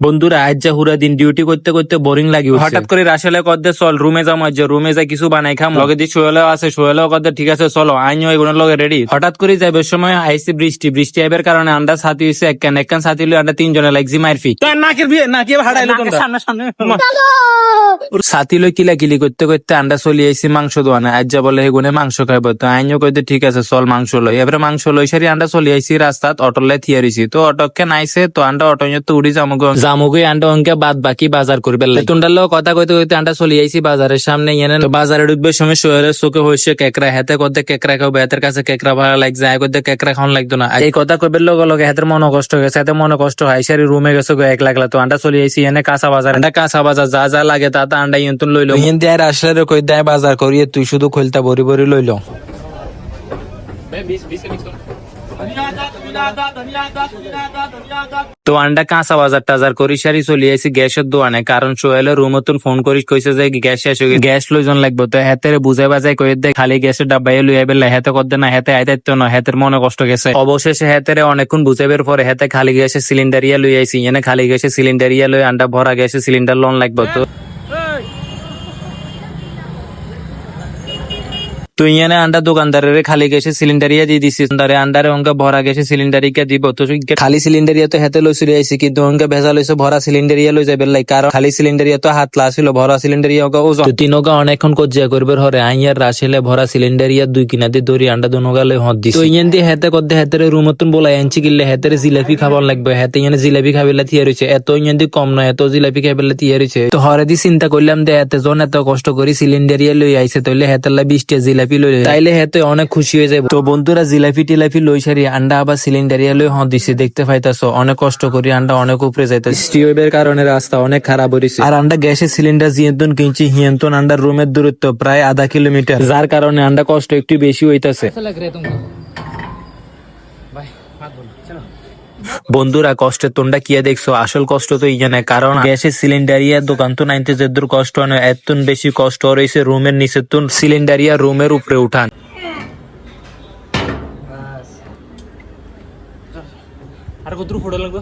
বন্ধুরা আজ যা হুরা দিন ডিউটি করতে করতে বোরিং লাগে হঠাৎ করে রাসেলে কদ্দে চল রুমে যাম আজ রুমে যাই কিছু বানাই খাম। লগে দি সোহেলও আছে সোহেলও কদ্দে ঠিক আছে চলো আইন এগুলোর লগে রেডি হঠাৎ করে যাবে সময় আইসি বৃষ্টি বৃষ্টি আইবার কারণে আন্ডা সাথী হয়েছে একখান একখান সাথী হইলে আন্ডা তিনজনে লাগছি মারফি তো নাকের বিয়ে নাকি সামনে সামনে সাথী লই কিলা কিলি করতে করতে আন্ডা চলি আইসি মাংস দোয়ানে। আজ যা বলে হেগুনে মাংস খাইব। তো আইনও কইতে ঠিক আছে চল মাংস লই। এবারে মাংস লই সারি আন্ডা চলি আইসি রাস্তাত অটো লাই থিয়া রইছি তো অটোকে নাইছে তো আন্ডা অটো তো উড়ি জামুগো জামুগো আন্ডা অঙ্কে বাদ বাকি বাজার করবে তুন্ডার লোক কথা কইতে কইতে আন্ডা চলি আইসি বাজারের সামনে এনে তো বাজারে ঢুকবে সময় শহরের চোখে হইছে কেকরা হেতে করতে কেকরা খাও বেতের কাছে কেকরা ভালো লাগছে আয় করতে কেকরা খাওয়ান লাগতো না। এই কথা কইবে লগে লগে হেতের মনে কষ্ট হয়ে গেছে হেতে মনে কষ্ট হয় সারি রুমে গেছে গো এক লাগলা তো আন্ডা চলি আইসি এনে কাঁচা বাজার আন্ডা কাঁচা বাজার যা যা লাগে তা তা আন্ডা ইয়ন্তন লইলো। ইয়েন দিয়ে আর আসলে কই দেয় বাজার করিয়ে তুই শুধু খোলতা বরি বরি লইলো। তো আন্ডা কাঁচা বাজার টাজার করি, সারি চলি আইসি গ্যাসের দোয়ানে, কারণ সোহেলের রুম তুন ফোন করি কইছে যে গ্যাস শেষ হয়ে। গ্যাস লইজন লাগবে, তো হেতের বুঝাই বাজাই কই দে খালি গ্যাসের ডাব্বাই লই আইবে হেতে করতে না, হেতে আইতাইত না, হেতের মনে কষ্ট গেছে অবশেষে হেতের অনেকক্ষণ বুঝাইবার পরে হেতে খালি গ্যাসের সিলিন্ডার ইয়া লই আইসি এনে খালি গ্যাসের সিলিন্ডার ইয়া লই আন্ডা ভরা গ্যাসের সিলিন্ডার লোন লাগবে, তো তুই এনে আন্ডা দোকানদারের খালি গেছে সিলিন্ডারিয়া দিয়ে দিছিস। তারে আন্ডারে অঙ্কা ভরা গেছে সিলিন্ডারিকে দিব। তো খালি সিলিন্ডারিয়া তো হাতে লইছি আইছি কিন্তু অঙ্কা ভেজা লইছে ভরা সিলিন্ডারিয়া লই যাবে লাই। কারণ খালি সিলিন্ডারিয়া তো হাত লাছিল ভরা সিলিন্ডারিয়া ওকা ওজন। তো তিনকা অনেকক্ষণ কজ্জা করবে হরে আইয়ার রাসেলে ভরা সিলিন্ডারিয়া দুই কিনাতে দড়ি আন্ডা দোনগা লই হদ দিছি। তো ইয়েন দিয়ে হাতে কদ্দে হাতের রুমতন বলাই আনছি কিল্লে হাতের জিলাপি খাবার লাগবে। হাতে ইয়ানে জিলাপি খাবিলা থিয়া রইছে। এত ইয়েন দিয়ে কম নয় এত জিলাপি খাবিলা থিয়া রইছে। তো হরে দি চিন্তা করলাম দে এত জন এত কষ্ট করি সিলিন্ডারিয়া লই আইছে তইলে হেতেলা বিশটা জিলাপি লই তাইলে হেতে অনেক খুশি হয়ে যাবে। তো বন্ধুরা জিলাপি টিলাপি লই সারি আন্ডা আবার সিলিন্ডারিয়া লই হন দিছে দেখতে পাইতাছো। অনেক কষ্ট করি আন্ডা অনেক উপরে যাইতাছে স্টিওবের কারণে রাস্তা অনেক খারাপ হইছে আর আন্ডা গ্যাসের সিলিন্ডার জিয়ন্তন কিনছি হিয়ন্তন আন্ডার রুমের দূরত্ব প্রায় আধা কিলোমিটার যার কারণে আন্ডা কষ্ট একটু বেশি হইতাছে বন্ধুরা কষ্টের তোমরা কি দেখছ? আসল কষ্ট তো ইজানে কারণ গ্যাসের সিলিন্ডারিয়া দোকান তো নাইতে যে দূর কষ্ট হয় এত বেশি কষ্ট রয়েছে রুমের নিচে তুন সিলিন্ডারিয়া রুমের উপরে উঠান। আর কত ফোটো লাগবে?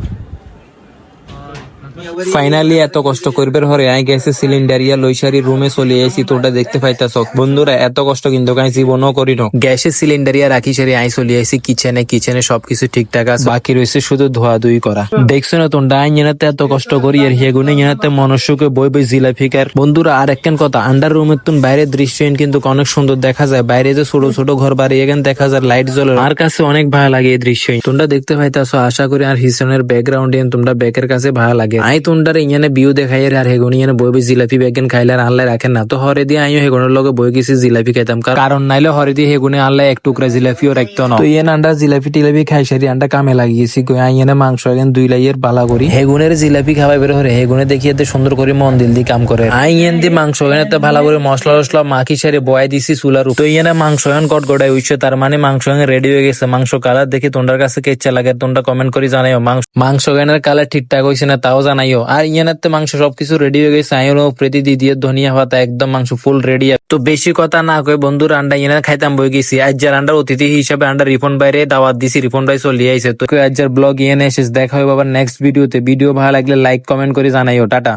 ফাইনালি এত কষ্ট করবে হরে আই গ্যাসের সিলিন্ডারিয়া লইসারি রুমে চলে আইছি তোটা দেখতে পাইতাছ বন্ধুরা, এত কষ্ট কিন্তু কাই জীবনও করি না গ্যাসের সিলিন্ডারিয়া রাখি সারি আই চলে আইছি কিচেনে কিচেনে সবকিছু ঠিকঠাক আছে। বাকি রয়েছে শুধু ধোয়া ধুই করা। দেখছ না তোমরা, আই এনাতে এত কষ্ট করি আর হেগুনে এনাতে মনুষ্যকে বই বই জিলাফিকার বন্ধুরা, আর একখান কথা আন্ডার রুমের তুন বাইরের দৃশ্য কিন্তু অনেক সুন্দর দেখা যায়। বাইরে যে ছোট ছোট ঘর বাড়ি, এখানে দেখা যায় লাইট জ্বলে। আর কাছে অনেক ভালো লাগে এই দৃশ্য তোমরা দেখতে পাইতাছো, আশা করি আর হিসনের ব্যাকগ্রাউন্ড তোমরা ব্যাকের কাছে ভালো লাগে। আই তোমরা ইয়ানে বিউ দেখাই আর হেগুন ইয়ানে বই বই জিলাপি বেগেন খাইলে আর আনলাই রাখেন না। তো হরে দিয়ে আইও হেগুনের লগে বই গেছি জিলাপি খাইতাম। কারণ নাইলে হরে দিয়ে হেগুনে আনলাই এক টুকরা জিলাপিও রাখতো না। তো ইয়ান আন্ডা জিলাপি টিলাপি খাই সারি আন্ডা কামে লাগিয়েছি। কই আইয়ানে মাংস এগেন দুই লাইয়ের বালা করি। হেগুনের জিলাপি খাওয়াই বের হরে হেগুনে দেখিয়ে এতে সুন্দর করে মন দিল দিয়ে কাম করে। আইয়ান দি মাংস এখানে তো ভালো করে মশলা টসলা মাখি সারি বয়াই দিছি চুলার। তো ইয়ানে মাংস এখন কট গড়াই উঠছে তার মানে মাংস এখন রেডি হয়ে গেছে। মাংস কালার দেখি তোমরা কাছে কে ইচ্ছা লাগে তোমরা কমেন্ট করে জানাইও। মাংস মাংস এখানের কালার ঠিকঠাক হয়েছে না তাও জানাইও আর ইয়ানের তো মাংস সবকিছু রেডি হয়ে গেছে। আইও প্রীতি দিয়ে ধনিয়া পাতা একদম মাংস ফুল রেডি তো বেশি কথা না কই বন্ধু, রান্ডা ইয়ানের খাইতাম, বই গেছি। আজ যার আন্ডার অতিথি হিসাবে আন্ডার রিফন্ড বাইরে দাওয়াত দিছি, রিফন্ড ভাই চলিয়ে আইছে। তো আজ যার ব্লগ ইয়ানে এসে দেখা হবে আবার নেক্সট ভিডিওতে ভিডিও ভালো লাগলে লাইক কমেন্ট করে জানাইও। টাটা।